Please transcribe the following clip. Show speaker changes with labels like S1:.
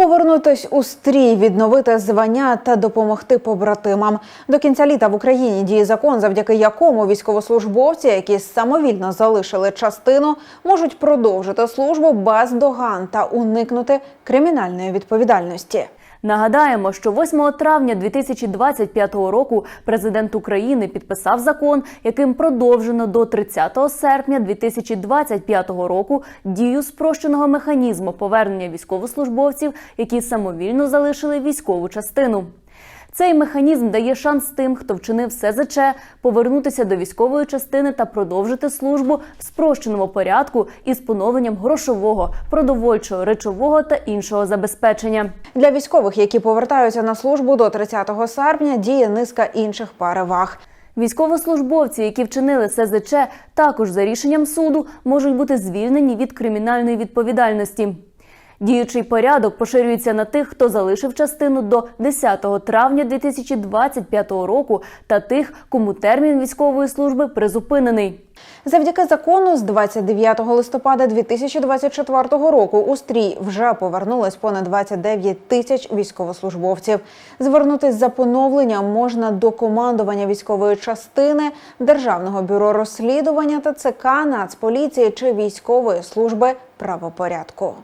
S1: Повернутись у стрій, відновити звання та допомогти побратимам. До кінця літа в Україні діє закон, завдяки якому військовослужбовці, які самовільно залишили частину, можуть продовжити службу без доган та уникнути кримінальної відповідальності.
S2: Нагадаємо, що 8 травня 2025 року президент України підписав закон, яким продовжено до 30 серпня 2025 року дію спрощеного механізму повернення військовослужбовців, які самовільно залишили військову частину. Цей механізм дає шанс тим, хто вчинив СЗЧ, повернутися до військової частини та продовжити службу в спрощеному порядку із поновленням грошового, продовольчого, речового та іншого забезпечення.
S1: Для військових, які повертаються на службу до 30 серпня, діє низка інших переваг.
S2: Військовослужбовці, які вчинили СЗЧ, також за рішенням суду можуть бути звільнені від кримінальної відповідальності. Діючий порядок поширюється на тих, хто залишив частину до 10 травня 2025 року, та тих, кому термін військової служби призупинений.
S1: Завдяки закону з 29 листопада 2024 року у стрій вже повернулось понад 29 тисяч військовослужбовців. Звернутись за поновленням можна до командування військової частини, Державного бюро розслідування ТЦК, Нацполіції чи військової служби правопорядку.